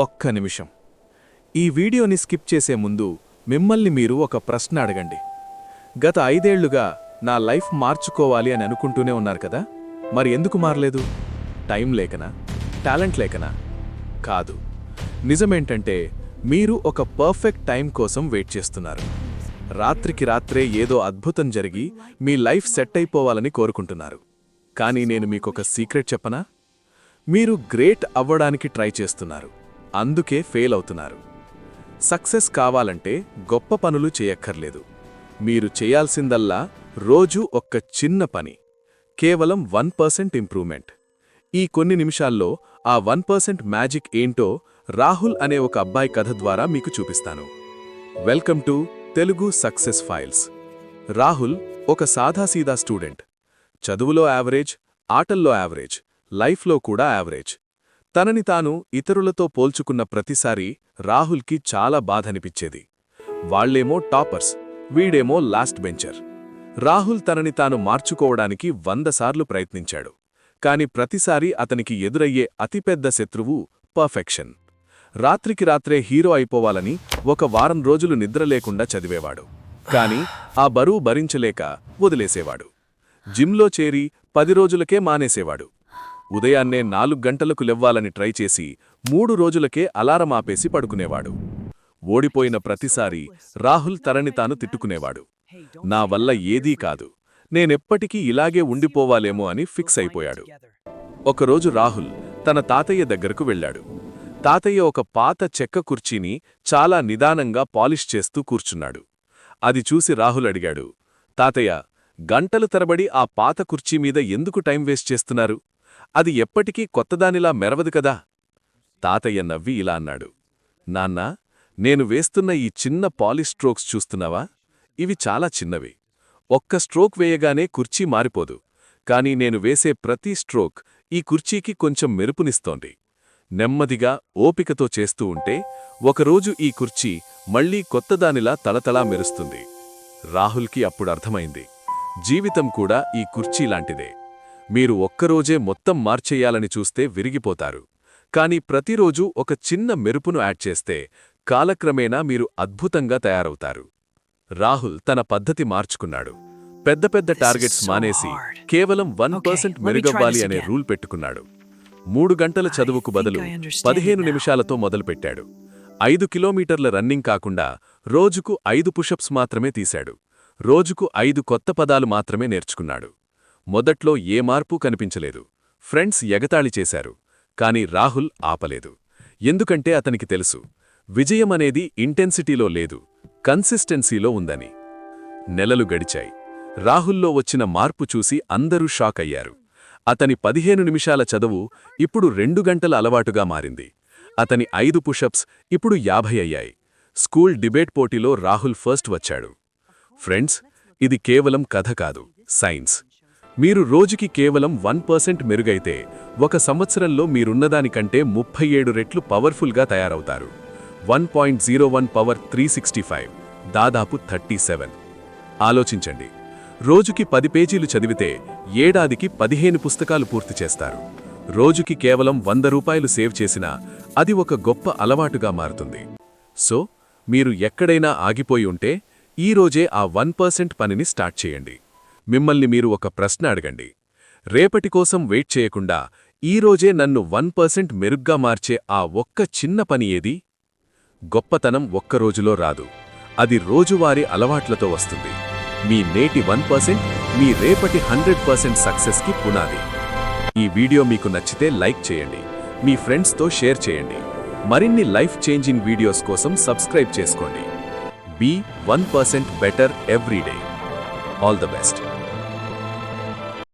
ఒక్క నిమిషం. ఈ వీడియోని స్కిప్ చేసే ముందు మిమ్మల్ని మీరు ఒక ప్రశ్న అడగండి. గత ఐదేళ్ళుగా నా లైఫ్ మార్చుకోవాలి అని అనుకుంటూనే ఉన్నారు కదా? మరి ఎందుకు మారలేదు? టైం లేకనా? టాలెంట్ లేకనా? కాదు. నిజమేంటంటే మీరు ఒక పర్ఫెక్ట్ టైం కోసం వెయిట్ చేస్తున్నారు. రాత్రికి రాత్రే ఏదో అద్భుతం జరిగి మీ లైఫ్ సెట్ అయిపోవాలని కోరుకుంటున్నారు. కానీ నేను మీకొక సీక్రెట్ చెప్పనా? మీరు గ్రేట్ అవ్వడానికి ట్రై చేస్తున్నారు. అందుకే ఫెయిల్ అవుతున్నారు. సక్సెస్ కావాలంటే గొప్ప పనులు చేయక్కర్లేదు. మీరు చేయాల్సిందల్లా రోజూ ఒక్క చిన్న పని కేవలం వన్ పర్సెంట్ ఇంప్రూవ్మెంట్. ఈ కొన్ని నిమిషాల్లో ఆ వన్ పర్సెంట్ మ్యాజిక్ ఏంటో రాహుల్ అనే ఒక అబ్బాయి కథ ద్వారా మీకు చూపిస్తాను. Welcome to Telugu success files. Rahul ఒక సాదాసీదా స్టూడెంట్. చదువులో యావరేజ్ ఆటల్లో యావరేజ్ లైఫ్లో కూడా యావరేజ్. తనని తాను ఇతరులతో పోల్చుకున్న ప్రతిసారీ రాహుల్కి చాలా బాధనిపించేది వాళ్ళేమో టాపర్స్ వీడేమో లాస్ట్ బెంచర్. రాహుల్ తనని తాను మార్చుకోవడానికి వందసార్లు ప్రయత్నించాడు. కాని ప్రతిసారి అతనికి ఎదురయ్యే అతిపెద్ద శత్రువు పర్ఫెక్షన్. రాత్రికి రాత్రే హీరో అయిపోవాలని ఒక వారం రోజులు నిద్ర లేకుండా చదివేవాడు. కాని ఆ బరువు భరించలేక వదిలేసేవాడు. జిమ్లో చేరి పది రోజులకే మానేసేవాడు. ఉదయాన్నే నాలుగు గంటలకు లెవ్వాలని ట్రై చేసి మూడు రోజులకే అలారం ఆపేసి పడుకునేవాడు. ఓడిపోయిన ప్రతిసారి రాహుల్ తనని తాను తిట్టుకునేవాడు. నా వల్ల ఏదీ కాదు. నేనెప్పటికీ ఇలాగే ఉండిపోవాలేమో అని ఫిక్స్ అయిపోయాడు. ఒకరోజు రాహుల్ తన తాతయ్య దగ్గరకు వెళ్ళాడు. తాతయ్య ఒక పాత చెక్క కుర్చీని చాలా నిదానంగా పాలిష్ చేస్తూ కూర్చున్నాడు. అది చూసి రాహుల్ అడిగాడు తాతయ్య గంటలు తరబడి ఆ పాత కుర్చీ మీద ఎందుకు టైం వేస్ట్ చేస్తున్నారు? అది ఎప్పటికీ కొత్తదానిలా మెరవదు కదా? తాతయ్య నవ్వి ఇలా అన్నాడు. నాన్నా నేను వేస్తున్న ఈ చిన్న పాలిష్ స్ట్రోక్స్ చూస్తున్నావా? ఇవి చాలా చిన్నవి. ఒక్క స్ట్రోక్ వేయగానే కుర్చీ మారిపోదు. కాని నేను వేసే ప్రతి స్ట్రోక్ ఈ కుర్చీకి కొంచెం మెరుపునిస్తోంది. నెమ్మదిగా ఓపికతో చేస్తూ ఉంటే ఒకరోజు ఈ కుర్చీ మళ్ళీ కొత్తదానిలా తలతలా మెరుస్తుంది. రాహుల్కి అప్పుడు అర్థమైంది. జీవితం కూడా ఈ కుర్చీలాంటిదే మీరు ఒక్కరోజే మొత్తం మార్చేయాలని చూస్తే విరిగిపోతారు. కానీ ప్రతిరోజూ ఒక చిన్న మెరుపును యాడ్ చేస్తే కాలక్రమేణా మీరు అద్భుతంగా తయారవుతారు. రాహుల్ తన పద్ధతి మార్చుకున్నాడు. పెద్ద పెద్ద టార్గెట్స్ మానేసి కేవలం వన్ పర్సెంట్ మెరుగవ్వాలి అనే రూల్ పెట్టుకున్నాడు. మూడు గంటల చదువుకు బదులు పదిహేను నిమిషాలతో మొదలుపెట్టాడు. ఐదు కిలోమీటర్ల రన్నింగ్ కాకుండా రోజుకు ఐదు పుషప్స్ మాత్రమే తీశాడు. రోజుకు ఐదు కొత్త పదాలు మాత్రమే నేర్చుకున్నాడు. మొదట్లో ఏ మార్పు కనిపించలేదు. ఫ్రెండ్స్ ఎగతాళి చేశారు. కాని రాహుల్ ఆపలేదు. ఎందుకంటే అతనికి తెలుసు విజయమనేది ఇంటెన్సిటీలో లేదు కన్సిస్టెన్సీలో ఉందని. నెలలు గడిచాయి. రాహుల్లో వచ్చిన మార్పు చూసి అందరూ షాక్ అయ్యారు. అతని పదిహేను నిమిషాల చదువు ఇప్పుడు రెండు గంటల అలవాటుగా మారింది. అతని ఐదు పుషప్స్ ఇప్పుడు యాభై అయ్యాయి. స్కూల్ డిబేట్ పోటీలో రాహుల్ ఫస్ట్ వచ్చాడు. ఫ్రెండ్స్ ఇది కేవలం కథ కాదు సైన్స్. మీరు రోజుకి కేవలం వన్ పర్సెంట్ మెరుగైతే ఒక సంవత్సరంలో మీరున్నదానికంటే ముప్పై ఏడు రెట్లు పవర్ఫుల్గా తయారవుతారు. One point zero one power three sixty five దాదాపు థర్టీ సెవెన్. ఆలోచించండి. రోజుకి పది పేజీలు చదివితే ఏడాదికి పదిహేను పుస్తకాలు పూర్తి చేస్తారు. రోజుకి కేవలం వంద రూపాయలు సేవ్ చేసినా అది ఒక గొప్ప అలవాటుగా మారుతుంది. సో మీరు ఎక్కడైనా ఆగిపోయి ఉంటే ఈరోజే ఆ వన్ పర్సెంట్ పనిని స్టార్ట్ చేయండి. మిమ్మల్ని మీరు ఒక ప్రశ్న అడగండి. రేపటి కోసం వెయిట్ చేయకుండా ఈరోజే నన్ను వన్ పర్సెంట్ మెరుగ్గా మార్చే ఆ ఒక్క చిన్న పని ఏది? గొప్పతనం ఒక్క రోజులో రాదు. అది రోజువారీ అలవాట్లతో వస్తుంది. మీ నేటి వన్ పర్సెంట్ మీ రేపటి హండ్రెడ్ పర్సెంట్ సక్సెస్కి పునాది. ఈ వీడియో మీకు నచ్చితే లైక్ చేయండి. మీ ఫ్రెండ్స్తో షేర్ చేయండి. మరిన్ని లైఫ్ చేంజింగ్ వీడియోస్ కోసం సబ్స్క్రైబ్ చేసుకోండి. Be one percent better everyday all the best.